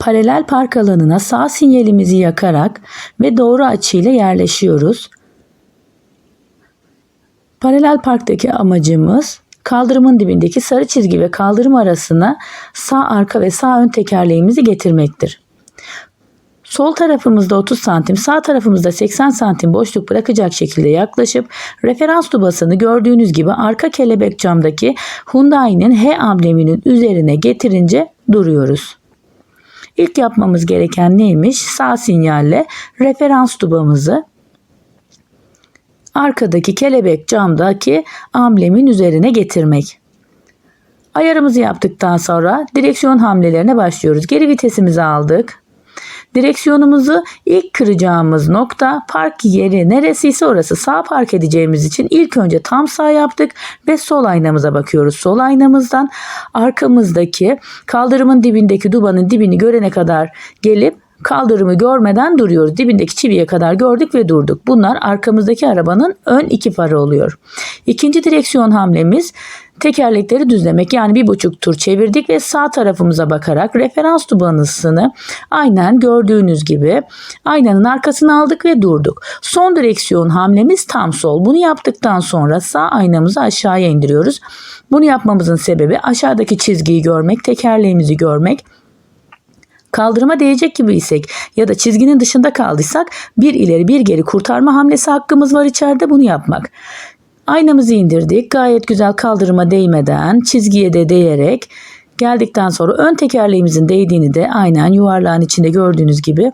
Paralel park alanına sağ sinyalimizi yakarak ve doğru açıyla yerleşiyoruz. Paralel parktaki amacımız kaldırımın dibindeki sarı çizgi ve kaldırım arasına sağ arka ve sağ ön tekerleğimizi getirmektir. Sol tarafımızda 30 santim, sağ tarafımızda 80 santim boşluk bırakacak şekilde yaklaşıp referans tubasını gördüğünüz gibi arka kelebek camdaki Hyundai'nin H ambleminin üzerine getirince duruyoruz. İlk yapmamız gereken neymiş? Sağ sinyalle referans tubamızı arkadaki kelebek camdaki amblemin üzerine getirmek. Ayarımızı yaptıktan sonra direksiyon hamlelerine başlıyoruz. Geri vitesimizi aldık. Direksiyonumuzu ilk kıracağımız nokta park yeri neresiyse orası sağ park edeceğimiz için ilk önce tam sağ yaptık ve sol aynamıza bakıyoruz. Sol aynamızdan arkamızdaki kaldırımın dibindeki dubanın dibini görene kadar gelip kaldırımı görmeden duruyoruz. Dibindeki çiviye kadar gördük ve durduk. Bunlar arkamızdaki arabanın ön iki farı oluyor. İkinci direksiyon hamlemiz tekerlekleri düzlemek yani bir buçuk tur çevirdik ve sağ tarafımıza bakarak referans tubanısını aynen gördüğünüz gibi aynanın arkasına aldık ve durduk. Son direksiyon hamlemiz tam sol. Bunu yaptıktan sonra sağ aynamızı aşağıya indiriyoruz. Bunu yapmamızın sebebi aşağıdaki çizgiyi görmek, tekerleğimizi görmek. Kaldırıma değecek gibi isek ya da çizginin dışında kaldıysak bir ileri bir geri kurtarma hamlesi hakkımız var içeride bunu yapmak. Aynamızı indirdik. Gayet güzel kaldırıma değmeden, çizgiye de değerek geldikten sonra ön tekerleğimizin değdiğini de aynen yuvarlağın içinde gördüğünüz gibi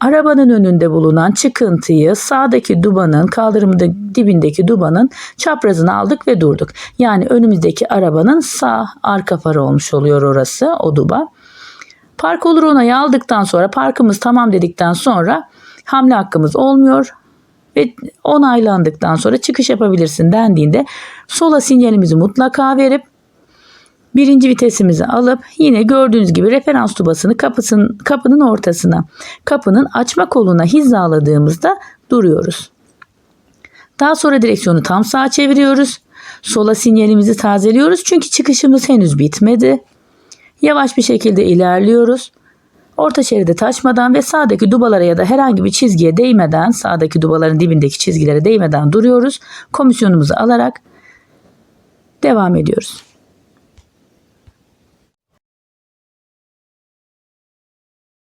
arabanın önünde bulunan çıkıntıyı sağdaki dubanın kaldırımın dibindeki dubanın çaprazını aldık ve durduk. Yani önümüzdeki arabanın sağ arka farı olmuş oluyor orası o duba. Park olur onayı aldıktan sonra parkımız tamam dedikten sonra hamle hakkımız olmuyor ve onaylandıktan sonra çıkış yapabilirsin dendiğinde sola sinyalimizi mutlaka verip birinci vitesimizi alıp yine gördüğünüz gibi referans tubasını kapısın, kapının ortasına kapının açma koluna hizaladığımızda duruyoruz. Daha sonra direksiyonu tam sağa çeviriyoruz. Sola sinyalimizi tazeliyoruz çünkü çıkışımız henüz bitmedi. Yavaş bir şekilde ilerliyoruz. Orta şeride taşmadan ve sağdaki dubalara ya da herhangi bir çizgiye değmeden, sağdaki dubaların dibindeki çizgilere değmeden duruyoruz. Komisyonumuzu alarak devam ediyoruz.